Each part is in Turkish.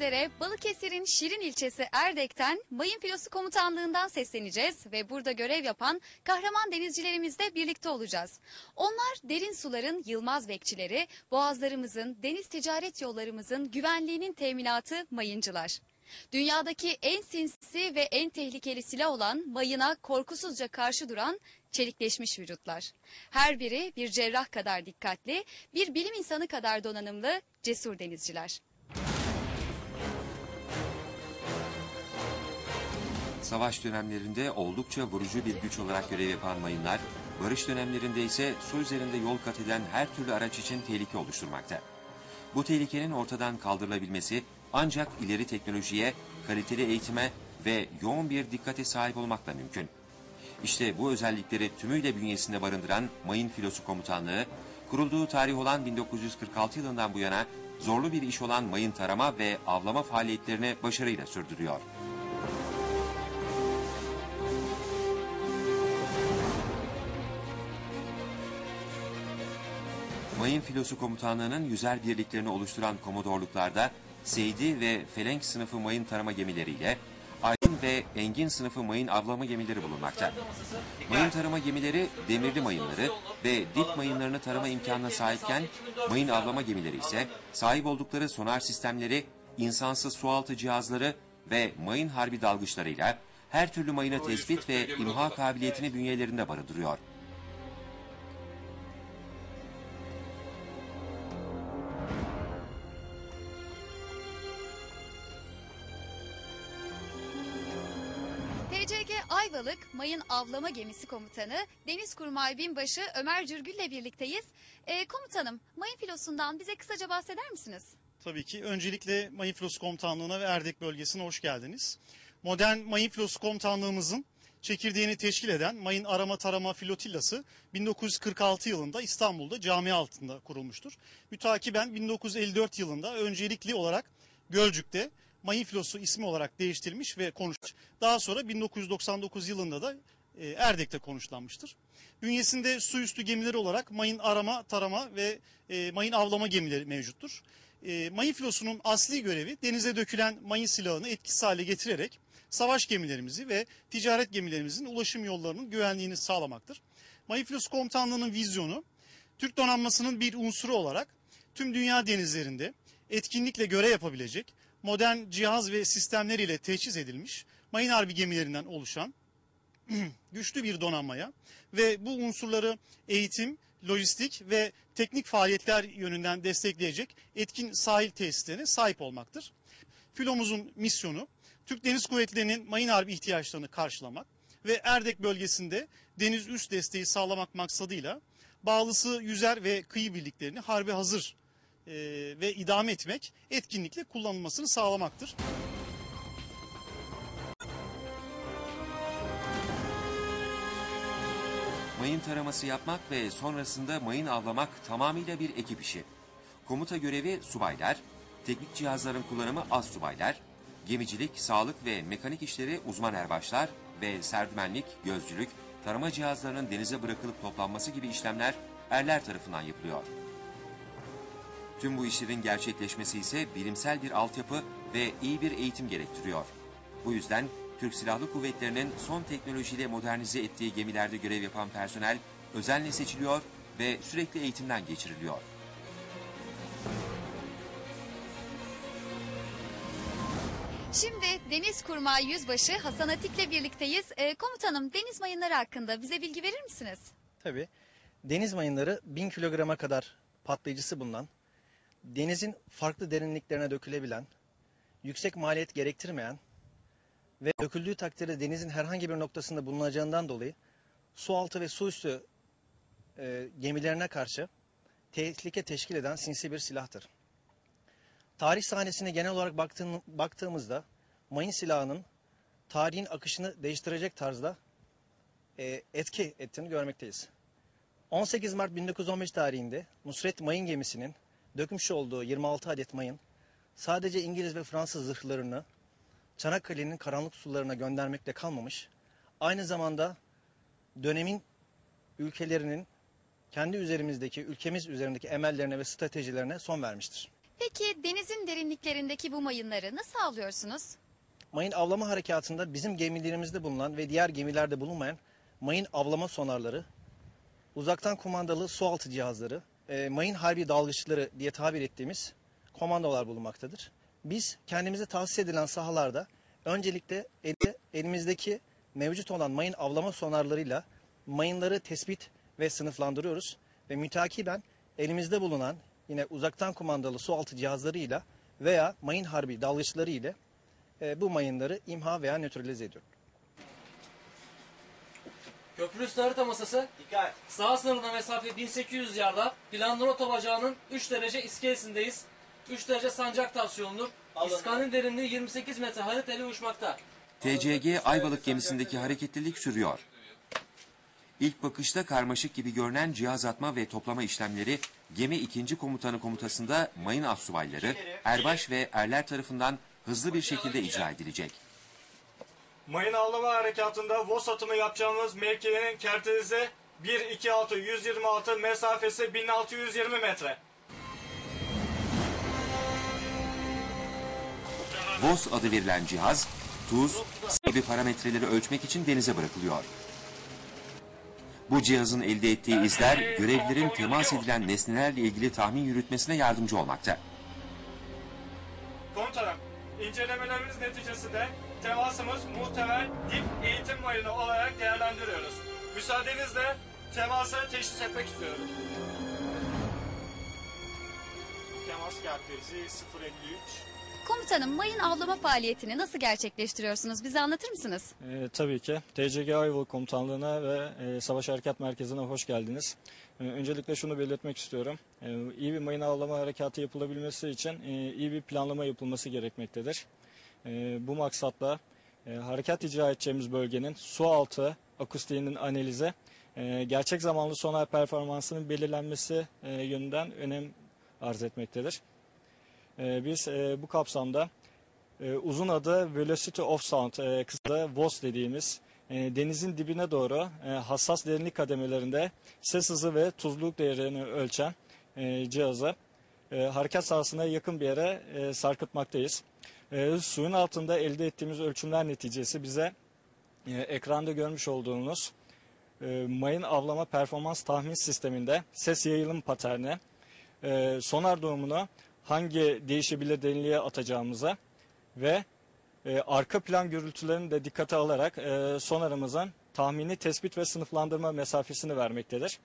sizlere Balıkesir'in Şirin ilçesi Erdek'ten Mayın Filosu Komutanlığı'ndan sesleneceğiz ve burada görev yapan kahraman denizcilerimizle birlikte olacağız. Onlar derin suların yılmaz bekçileri, boğazlarımızın, deniz ticaret yollarımızın güvenliğinin teminatı mayıncılar. Dünyadaki en sinsi ve en tehlikeli silah olan mayına korkusuzca karşı duran çelikleşmiş vücutlar. Her biri bir cerrah kadar dikkatli, bir bilim insanı kadar donanımlı, cesur denizciler. Savaş dönemlerinde oldukça vurucu bir güç olarak görev yapan mayınlar, barış dönemlerinde ise su üzerinde yol kat eden her türlü araç için tehlike oluşturmakta. Bu tehlikenin ortadan kaldırılabilmesi ancak ileri teknolojiye, kaliteli eğitime ve yoğun bir dikkate sahip olmakla mümkün. İşte bu özellikleri tümüyle bünyesinde barındıran Mayın Filosu Komutanlığı, kurulduğu tarih olan 1946 yılından bu yana zorlu bir iş olan mayın tarama ve avlama faaliyetlerini başarıyla sürdürüyor. Mayın Filosu Komutanlığı'nın yüzer birliklerini oluşturan komodorluklarda Seydi ve Felenk sınıfı mayın tarama gemileriyle Aydın ve Engin sınıfı mayın avlama gemileri bulunmakta. Mayın tarama gemileri demirli mayınları ve dip mayınlarını tarama imkanına sahipken mayın avlama gemileri ise sahip oldukları sonar sistemleri, insansız sualtı cihazları ve mayın harbi dalgıçlarıyla her türlü mayını tespit ve imha kabiliyetini bünyelerinde barındırıyor. Mayın Avlama Gemisi Komutanı Deniz Kurmay Binbaşı Ömer Cürgül'le birlikteyiz. Ee, komutanım, mayın filosundan bize kısaca bahseder misiniz? Tabii ki. Öncelikle Mayın Filosu Komutanlığı'na ve Erdek bölgesine hoş geldiniz. Modern Mayın Filosu Komutanlığımızın çekirdeğini teşkil eden Mayın Arama Tarama Filotillası 1946 yılında İstanbul'da cami altında kurulmuştur. Mütakiben 1954 yılında öncelikli olarak Gölcük'te Mayın Filosu ismi olarak değiştirilmiş ve konuşmuş. Daha sonra 1999 yılında da e, Erdek'te konuşlanmıştır. Bünyesinde su üstü gemileri olarak mayın arama, tarama ve e, mayın avlama gemileri mevcuttur. E, mayın filosunun asli görevi denize dökülen mayın silahını etkisiz hale getirerek savaş gemilerimizi ve ticaret gemilerimizin ulaşım yollarının güvenliğini sağlamaktır. Mayın filosu komutanlığının vizyonu Türk donanmasının bir unsuru olarak tüm dünya denizlerinde etkinlikle görev yapabilecek modern cihaz ve sistemler ile teçhiz edilmiş mayın harbi gemilerinden oluşan güçlü bir donanmaya ve bu unsurları eğitim, lojistik ve teknik faaliyetler yönünden destekleyecek etkin sahil tesislerine sahip olmaktır. Filomuzun misyonu Türk Deniz Kuvvetleri'nin mayın harbi ihtiyaçlarını karşılamak ve Erdek bölgesinde deniz üst desteği sağlamak maksadıyla bağlısı yüzer ve kıyı birliklerini harbe hazır e, ve idame etmek etkinlikle kullanılmasını sağlamaktır. Mayın taraması yapmak ve sonrasında mayın avlamak tamamıyla bir ekip işi. Komuta görevi subaylar, teknik cihazların kullanımı az subaylar, gemicilik, sağlık ve mekanik işleri uzman erbaşlar ve serdümenlik, gözcülük, tarama cihazlarının denize bırakılıp toplanması gibi işlemler erler tarafından yapılıyor. Tüm bu işlerin gerçekleşmesi ise bilimsel bir altyapı ve iyi bir eğitim gerektiriyor. Bu yüzden Türk Silahlı Kuvvetleri'nin son teknolojiyle modernize ettiği gemilerde görev yapan personel özenle seçiliyor ve sürekli eğitimden geçiriliyor. Şimdi Deniz Kurmay Yüzbaşı Hasan Atik'le birlikteyiz. Ee, komutanım, deniz mayınları hakkında bize bilgi verir misiniz? Tabii. Deniz mayınları 1000 kilograma kadar patlayıcısı bulunan, denizin farklı derinliklerine dökülebilen, yüksek maliyet gerektirmeyen ve döküldüğü takdirde denizin herhangi bir noktasında bulunacağından dolayı su altı ve su üstü e, gemilerine karşı tehlike teşkil eden sinsi bir silahtır. Tarih sahnesine genel olarak baktığın, baktığımızda mayın silahının tarihin akışını değiştirecek tarzda e, etki ettiğini görmekteyiz. 18 Mart 1915 tarihinde Nusret Mayın gemisinin dökmüş olduğu 26 adet mayın sadece İngiliz ve Fransız zırhlarını Çanakkale'nin karanlık sularına göndermekle kalmamış, aynı zamanda dönemin ülkelerinin kendi üzerimizdeki, ülkemiz üzerindeki emellerine ve stratejilerine son vermiştir. Peki denizin derinliklerindeki bu mayınları nasıl avlıyorsunuz? Mayın avlama harekatında bizim gemilerimizde bulunan ve diğer gemilerde bulunmayan mayın avlama sonarları, uzaktan kumandalı sualtı cihazları, e, mayın harbi dalgıçları diye tabir ettiğimiz komandolar bulunmaktadır. Biz kendimize tahsis edilen sahalarda öncelikle elde, elimizdeki mevcut olan mayın avlama sonarlarıyla mayınları tespit ve sınıflandırıyoruz ve mütakiben elimizde bulunan yine uzaktan kumandalı sualtı cihazlarıyla veya mayın harbi dalgıçları ile e, bu mayınları imha veya nötralize ediyor. Köprü üstü harita masası. Dikkat. Sağ sınırına mesafe 1800 yarda. Planlama tabacağının 3 derece iskelesindeyiz. 3 derece sancak tansiyonludur. İskanın derinliği 28 metre haritayla uçmakta. TCG Ayvalık gemisindeki hareketlilik sürüyor. İlk bakışta karmaşık gibi görünen cihaz atma ve toplama işlemleri gemi 2. komutanı komutasında mayın astsubayları, erbaş ve erler tarafından hızlı bir şekilde icra edilecek. Mayın avlama harekatında VOS atımı yapacağımız mevkinin kertenize 126 126 mesafesi 1620 metre. VOS adı verilen cihaz, tuz, gibi parametreleri ölçmek için denize bırakılıyor. Bu cihazın elde ettiği izler görevlilerin temas edilen nesnelerle ilgili tahmin yürütmesine yardımcı olmakta. Komutanım, incelemelerimiz neticesinde temasımız muhtemel dip eğitim mayını olarak değerlendiriyoruz. Müsaadenizle teması teşhis etmek istiyorum. Temas kertezi 053. Komutanım mayın avlama faaliyetini nasıl gerçekleştiriyorsunuz? Bize anlatır mısınız? Ee, tabii ki. TCG Ayvalık Komutanlığı'na ve e, Savaş Harekat Merkezi'ne hoş geldiniz. Ee, öncelikle şunu belirtmek istiyorum. Ee, iyi bir mayın avlama harekatı yapılabilmesi için e, iyi bir planlama yapılması gerekmektedir. Ee, bu maksatla e, harekat icra edeceğimiz bölgenin su altı akustiğinin analize, e, gerçek zamanlı sonar performansının belirlenmesi e, yönünden önem arz etmektedir. Ee, biz e, bu kapsamda e, uzun adı Velocity of Sound, e, kısa VOS dediğimiz e, denizin dibine doğru e, hassas derinlik kademelerinde ses hızı ve tuzluluk değerini ölçen e, cihazı e, harekat sahasına yakın bir yere e, sarkıtmaktayız. E, suyun altında elde ettiğimiz ölçümler neticesi bize e, ekranda görmüş olduğunuz e, mayın avlama performans tahmin sisteminde ses yayılım paterni, e, sonar doğumunu hangi değişebilir derinliğe atacağımıza ve e, arka plan gürültülerini de dikkate alarak e, sonarımızın tahmini tespit ve sınıflandırma mesafesini vermektedir.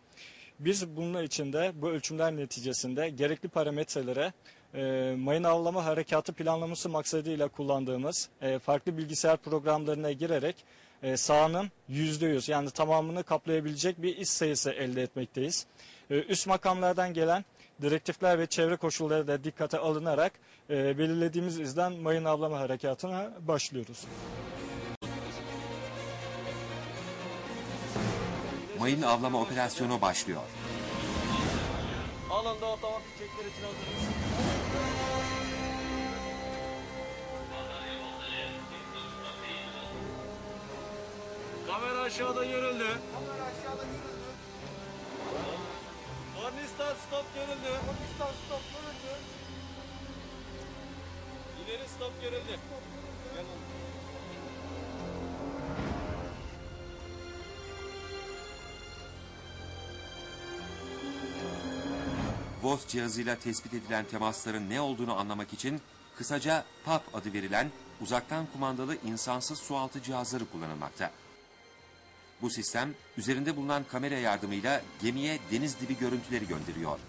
Biz bunun içinde bu ölçümler neticesinde gerekli parametrelere e, mayın avlama harekatı planlaması maksadıyla kullandığımız e, farklı bilgisayar programlarına girerek e, sahanın %100 yani tamamını kaplayabilecek bir iş sayısı elde etmekteyiz. Üst makamlardan gelen direktifler ve çevre koşulları da dikkate alınarak belirlediğimiz izden mayın avlama harekatına başlıyoruz. Mayın avlama operasyonu başlıyor. Alanda otomatik çekler için hazırız. Kamera aşağıda görüldü. Kamera aşağıda görüldü. Kornistan stop görüldü. Kornistan stop görüldü. İleri stop görüldü. VOS cihazıyla tespit edilen temasların ne olduğunu anlamak için kısaca PAP adı verilen uzaktan kumandalı insansız sualtı cihazları kullanılmakta. Bu sistem üzerinde bulunan kamera yardımıyla gemiye deniz dibi görüntüleri gönderiyor.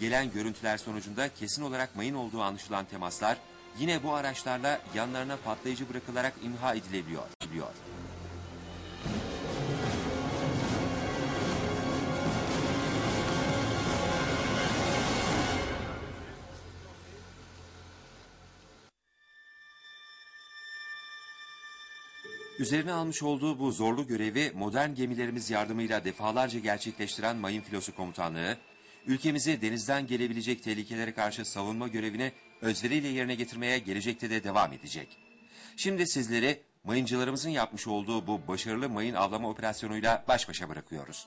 Gelen görüntüler sonucunda kesin olarak mayın olduğu anlaşılan temaslar yine bu araçlarla yanlarına patlayıcı bırakılarak imha edilebiliyor. Biliyor. Üzerine almış olduğu bu zorlu görevi modern gemilerimiz yardımıyla defalarca gerçekleştiren Mayın Filosu Komutanlığı, ülkemizi denizden gelebilecek tehlikelere karşı savunma görevini özveriyle yerine getirmeye gelecekte de devam edecek. Şimdi sizleri mayıncılarımızın yapmış olduğu bu başarılı mayın avlama operasyonuyla baş başa bırakıyoruz.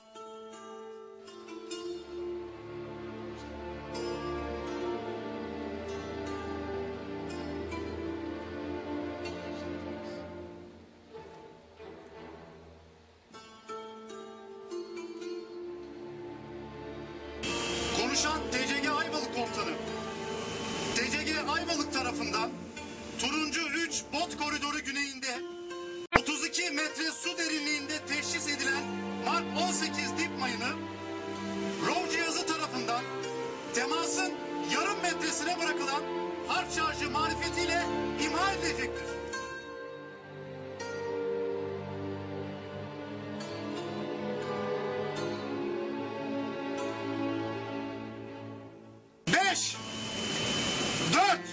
Bot koridoru güneyinde 32 metre su derinliğinde teşhis edilen Mark 18 dip mayını ROV cihazı tarafından temasın yarım metresine bırakılan harp şarjı marifetiyle imha edilecektir. Beş, dört,